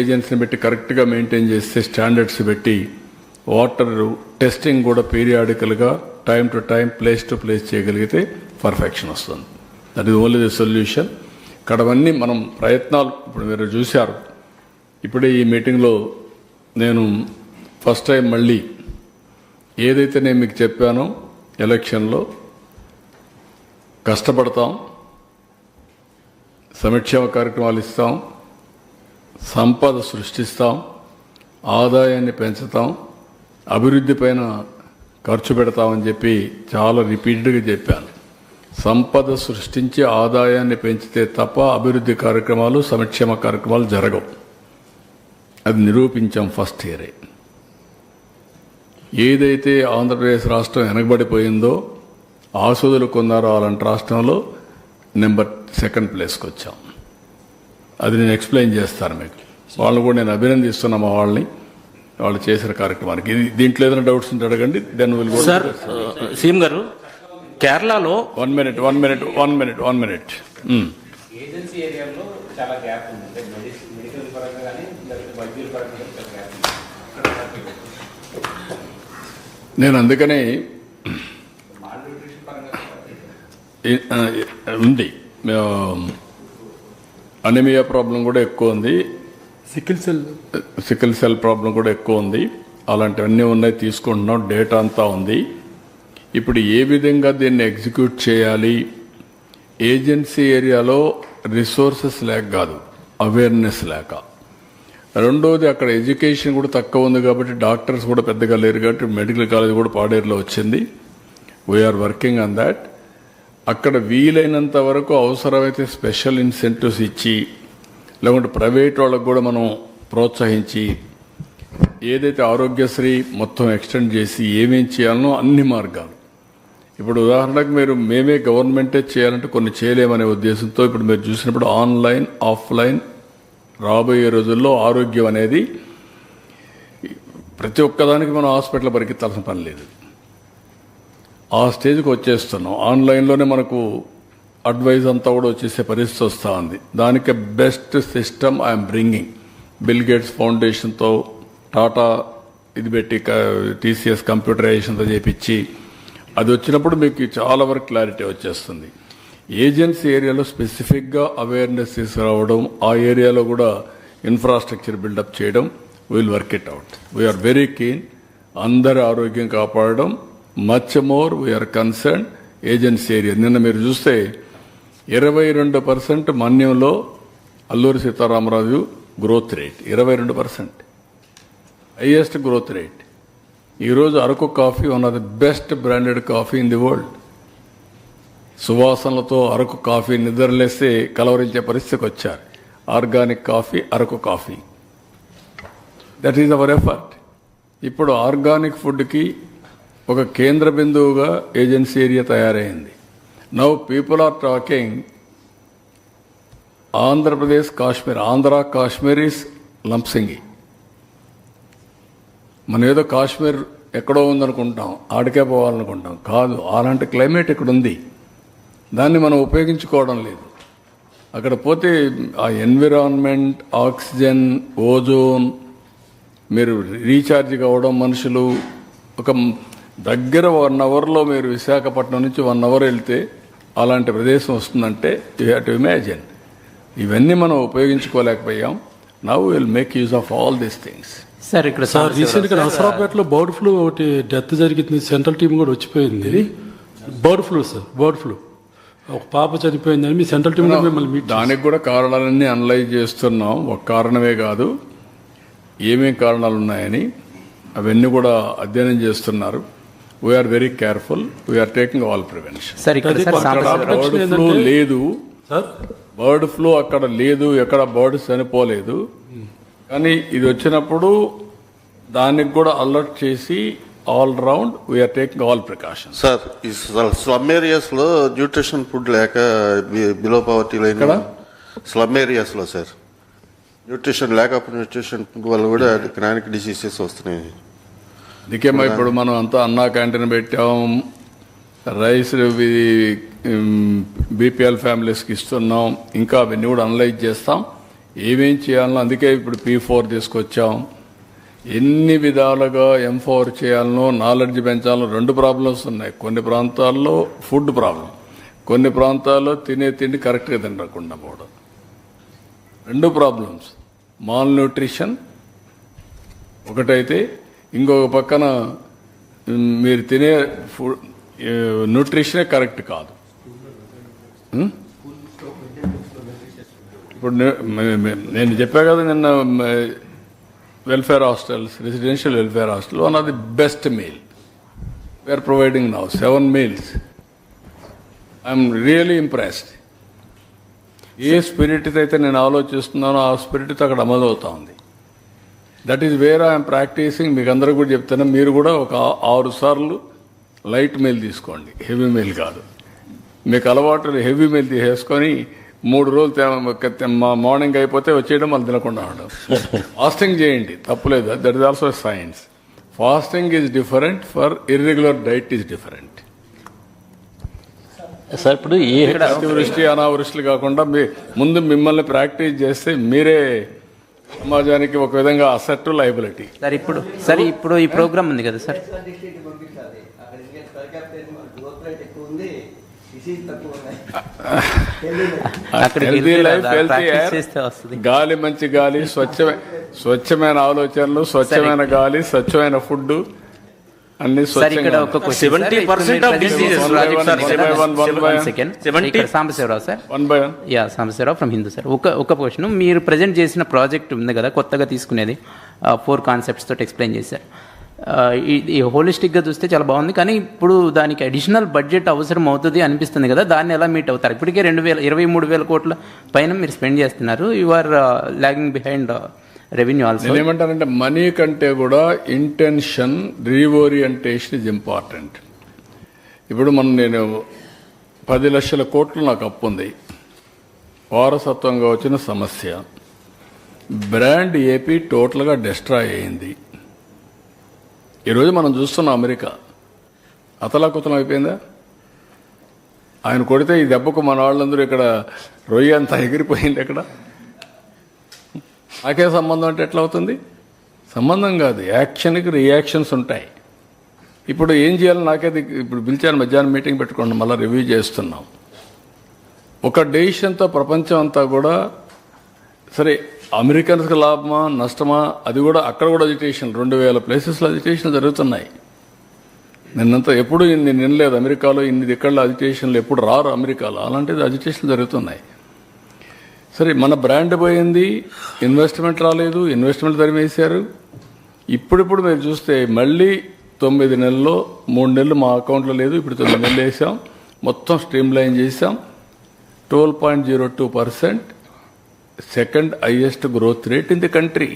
ఏజెన్సీని పెట్టి కరెక్ట్గా మెయింటైన్ చేస్తే స్టాండర్డ్స్ పెట్టి వాటర్ టెస్టింగ్ కూడా పీరియాడికల్గా time to time place to place చేయగలిగితే పర్ఫెక్షన్ వస్తుంది. That is only the solution. ఇక్కడవన్నీ మనం ప్రయత్నాలు ఇప్పుడు మీరు చూశారు. ఇప్పుడే ఈ మీటింగ్లో నేను ఫస్ట్ టైం మళ్ళీ ఏదైతే నేను మీకు చెప్పానో ఎలక్షన్లో కష్టపడతాం సంక్షేమ కార్యక్రమాలు ఇస్తాం సంపద సృష్టిస్తాం ఆదాయాన్ని పెంచుతాం అభివృద్ధి పైన ఖర్చు పెడతామని చెప్పి చాలా రిపీటెడ్గా చెప్పాను. సంపద సృష్టించి ఆదాయాన్ని పెంచితే తప్ప అభివృద్ధి కార్యక్రమాలు సంక్షేమ కార్యక్రమాలు జరగవు. అది నిరూపించాం ఫస్ట్ ఇయరే. ఏదైతే ఆంధ్రప్రదేశ్ రాష్ట్రం వెనకబడిపోయిందో ఆసుదులు కొన్నారో అలాంటి రాష్ట్రంలో నెంబర్ సెకండ్ ప్లేస్కి వచ్చాం అది నేను ఎక్స్ప్లెయిన్ చేస్తాను మీకు. వాళ్ళని కూడా నేను అభినందిస్తున్నా మా వాళ్ళని వాళ్ళు చేసిన కార్యక్రమానికి. ఇది దీంట్లో ఏదైనా డౌట్స్ ఉంటే అడగండి then will go sir CM గారు కేరళలో one minute one minute one minute one minute agency ఏరియాలో చాలా గ్యాప్ ఉంది. అంటే మెడిసిన్ మెడికల్ పరంగా కానీ లేకపోతే వైద్యుల పరంగా కానీ చాలా గ్యాప్ ఉంది. నేను అందుకనే ఉంది. అనిమియా ప్రాబ్లం కూడా ఎక్కువ ఉంది. Sickle cell sickle cell problem కూడా ఎక్కువ ఉంది. అలాంటివన్నీ ఉన్నాయి తీసుకుంటున్నాం. డేటా అంతా ఉంది. ఇప్పుడు ఏ విధంగా దీన్ని ఎగ్జిక్యూట్ చేయాలి? ఏజెన్సీ ఏరియాలో రిసోర్సెస్ లేక కాదు అవేర్నెస్ లేక. రెండోది అక్కడ ఎడ్యుకేషన్ కూడా తక్కువ ఉంది కాబట్టి డాక్టర్స్ కూడా పెద్దగా లేరు కాబట్టి మెడికల్ కాలేజ్ కూడా పాడేరులో వచ్చింది. వీఆర్ వర్కింగ్ ఆన్ దాట్ అక్కడ వీలైనంత వరకు అవసరమైతే స్పెషల్ ఇన్సెంటివ్స్ ఇచ్చి లేకుంటే ప్రైవేట్ వాళ్ళకు కూడా మనం ప్రోత్సహించి ఏదైతే ఆరోగ్యశ్రీ మొత్తం ఎక్స్టెండ్ చేసి ఏమేం చేయాలనో అన్ని మార్గాలు. ఇప్పుడు ఉదాహరణకు మీరు మేమే గవర్నమెంటే చేయాలంటే కొన్ని చేయలేమనే ఉద్దేశంతో ఇప్పుడు మీరు చూసినప్పుడు ఆన్లైన్ ఆఫ్లైన్ రాబోయే రోజుల్లో ఆరోగ్యం అనేది ప్రతి ఒక్కదానికి మనం హాస్పిటల్ పరిగెత్తాల్సిన పని లేదు. ఆ స్టేజ్కి వచ్చేస్తున్నాం. ఆన్లైన్లోనే మనకు అడ్వైజ్ అంతా కూడా వచ్చేసే పరిస్థితి వస్తూ ఉంది. దానికి best system I'm bringing. Bill Gates ఫౌండేషన్తో Tata ఇది పెట్టి టీసీఎస్ కంప్యూటరైజేషన్తో చేపించి అది వచ్చినప్పుడు మీకు చాలా వరకు క్లారిటీ వచ్చేస్తుంది. ఏజెన్సీ ఏరియాలో స్పెసిఫిక్గా అవేర్నెస్ తీసుకురావడం ఆ ఏరియాలో కూడా ఇన్ఫ్రాస్ట్రక్చర్ బిల్డప్ చేయడం will work it out we're very keen అందరి ఆరోగ్యం కాపాడడం much more we're concern agency area నిన్న మీరు చూస్తే ఇరవై రెండు పర్సెంట్ మన్యంలో అల్లూరి సీతారామరాజు గ్రోత్ రేట్ ఇరవై రెండు పర్సెంట్ హైయెస్ట్ గ్రోత్ రేట్ ఈరోజు Araku coffee one of the best branded coffee in the world సువాసనలతో Araku coffee నిద్రలేస్తే కలవరించే పరిస్థితికి వచ్చారు. Organic coffee Araku coffee. That is our effort ఇప్పుడు ఆర్గానిక్ ఫుడ్కి ఒక కేంద్ర బిందువుగా ఏజెన్సీ ఏరియా తయారైంది. Now people are talking Andhra Pradesh Kashmir Andhra Kashmir is Lambasingi మనం ఏదో కాశ్మీర్ ఎక్కడో ఉందనుకుంటాం ఆడికే పోవాలనుకుంటాం. కాదు అలాంటి క్లైమేట్ ఇక్కడ ఉంది దాన్ని మనం ఉపయోగించుకోవడం లేదు. అక్కడ పోతే ఆ ఎన్విరాన్మెంట్ ఆక్సిజన్ ఓజోన్ మీరు రీఛార్జ్ కావడం మనుషులు ఒక దగ్గర వన్ అవర్లో మీరు విశాఖపట్నం నుంచి వన్ అవర్ వెళ్తే అలాంటి ప్రదేశం వస్తుందంటే యూ హ్యావ్ టు ఇమాజిన్ ఇవన్నీ మనం ఉపయోగించుకోలేకపోయాం. Now will make use of all these things sir ఇక్కడ సార్ రీసెంట్గా నసరాపేటలో బర్డ్ ఫ్లూ ఒకటి డెత్ జరిగింది. సెంట్రల్ టీం కూడా వచ్చిపోయింది. Bird flu sir bird flu ఒక పాప చనిపోయిందని మీ సెంట్రల్ టీం కూడా మిమ్మల్ని మీట్ దానికి కూడా కారణాలన్నీ అనలైజ్ చేస్తున్నాం. ఒక కారణమే కాదు. ఏమేం కారణాలు ఉన్నాయని అవన్నీ కూడా అధ్యయనం చేస్తున్నారు. We're very careful we're taking all prevention sir bird flu లేదు. సార్ బర్డ్ ఫ్లూ అక్కడ లేదు. ఎక్కడ బర్డ్ చనిపోలేదు. కానీ ఇది వచ్చినప్పుడు దానికి కూడా అలర్ట్ చేసి all round we're taking all precautions sir ఈ స్లమ్ ఏరియాస్లో న్యూట్రిషన్ ఫుడ్ లేక బిలో పవర్టీ లైన్ ఎక్కడ? స్లమ్ ఏరియాస్లో సార్ న్యూట్రిషన్ ఆఫ్ న్యూట్రిషన్ వల్ల కూడా క్రానిక్ డిసీజెస్ వస్తున్నాయి. అందుకేమో ఇప్పుడు మనం అంతా అన్నా క్యాంటీన్ పెట్టాం. రైస్ బీపీఎల్ ఫ్యామిలీస్కి ఇస్తున్నాం. ఇంకా అవన్నీ కూడా అనలైజ్ చేస్తాం. ఏమేం చేయాలనో అందుకే ఇప్పుడు పీ ఫోర్ తీసుకొచ్చాం. ఎన్ని విధాలుగా ఎంపవర్ చేయాలనో నాలెడ్జ్ పెంచాలనో రెండు ప్రాబ్లమ్స్ ఉన్నాయి. కొన్ని ప్రాంతాల్లో ఫుడ్ ప్రాబ్లం. కొన్ని ప్రాంతాల్లో తినే తిండి కరెక్ట్గా తినకుండా పోవడం. రెండు ప్రాబ్లమ్స్. మాల్ న్యూట్రిషన్ ఒకటైతే ఇంకొక పక్కన మీరు తినే ఫుడ్ న్యూట్రిషనే కరెక్ట్ కాదు. ఇప్పుడు నేను చెప్పా కదా నిన్న welfare hostels residential welfare hostel one of the best meal we're providing now seven meals I'm really impressed A spirit అయితే నేను ఆలోచిస్తున్నానో ఆ స్పిరిట్ అక్కడ అమలవుతా ఉంది. That is where I'm practising మీకు అందరూ కూడా చెప్తున్నా మీరు కూడా ఒక ఆరు సార్లు లైట్ మీల్ తీసుకోండి. హెవీ మీల్ కాదు. మీకు అలవాటు హెవీ మీల్ తీసేసుకొని మూడు రోజులు మా మార్నింగ్ అయిపోతే వచ్చేయడం మళ్ళీ తినకుండా ఉండడం ఫాస్టింగ్ చేయండి. తప్పులేదు. That is also science fasting is different for irregular diet is different sir ఇప్పుడు అతివృష్టి అనావృష్టి కాకుండా మీ ముందు మిమ్మల్ని ప్రాక్టీస్ చేస్తే మీరే సమాజానికి ఒక విధంగా అసెట్ లైబిలిటీ సార్ ఇప్పుడు సార్ ఇప్పుడు ఈ ప్రోగ్రామ్ ఉంది కదా సార్? గాలి మంచి గాలి స్వచ్ఛమైన స్వచ్ఛమైన ఆలోచనలు స్వచ్ఛమైన గాలి స్వచ్ఛమైన ఫుడ్ అన్ని సార్ ఇక్కడ ఒక question 70% of diseases, Rajik sir, one by one, one by one. Second 70 ఇక్కడ Sambasiva Rao sir yeah Sambasiva Rao from Hindu sir ఒక ఒక క్వశ్చన్ మీరు ప్రజెంట్ చేసిన ప్రాజెక్ట్ ఉంది కదా కొత్తగా తీసుకునేది ఫోర్ కాన్సెప్ట్స్ తోటి ఎక్స్ప్లెయిన్ చేశారు. ఈ హోలిస్టిక్గా చూస్తే చాలా బాగుంది కానీ ఇప్పుడు దానికి అడిషనల్ బడ్జెట్ అవసరం అవుతుంది అనిపిస్తుంది కదా దాన్ని ఎలా మీట్ అవుతారు? ఇప్పటికే రెండు వేల ఇరవై మూడు వేల కోట్ల పైన మీరు స్పెండ్ చేస్తున్నారు. You are lagging behind revenue also ఏమంటారంటే మనీ కంటే కూడా ఇంటెన్షన్ రీఓరియంటేషన్ ఇస్ ఇంపార్టెంట్ ఇప్పుడు మనం నేను పది లక్షల కోట్లు నాకు అప్పు ఉంది. వారసత్వంగా వచ్చిన సమస్య. బ్రాండ్ ఏపీ టోటల్గా డిస్ట్రాయ్ అయింది. ఈరోజు మనం చూస్తున్నాం అమెరికా. అతలాకుతలం అయిపోయిందా? ఆయన కొడితే ఈ దెబ్బకు మన వాళ్ళందరూ ఇక్కడ రొయ్య అంతా ఎగిరిపోయింది ఇక్కడ నాకే సంబంధం అంటే ఎట్లా అవుతుంది? సంబంధం కాదు యాక్షన్కి రియాక్షన్స్ ఉంటాయి. ఇప్పుడు ఏం చేయాలి నాకైతే ఇప్పుడు పిలిచాను మధ్యాహ్నం మీటింగ్ పెట్టుకోండి మళ్ళీ రివ్యూ చేస్తున్నాం. ఒక డెసిషన్తో ప్రపంచం అంతా కూడా సరే అమెరికన్స్కి లాభమా నష్టమా అది కూడా అక్కడ కూడా అజిటేషన్ రెండు వేల ప్లేసెస్లో అజిటేషన్ జరుగుతున్నాయి. నిన్నంతా ఎప్పుడు ఇన్ని నినలేదు అమెరికాలో ఇన్ని దిక్కల్లో అజిటేషన్లు ఎప్పుడు రారు అమెరికాలో అలాంటిది అజిటేషన్ జరుగుతున్నాయి. సరే మన బ్రాండ్ పోయింది ఇన్వెస్ట్మెంట్ రాలేదు ఇన్వెస్ట్మెంట్ తరిమేశారు ఇప్పుడిప్పుడు మీరు చూస్తే మళ్ళీ తొమ్మిది నెలల్లో మూడు నెలలు మా అకౌంట్లో లేదు ఇప్పుడు తొమ్మిది నెలలు వేసాం మొత్తం స్ట్రీమ్ లైన్ చేసాం twelve point zero two percent second highest growth rate in the country.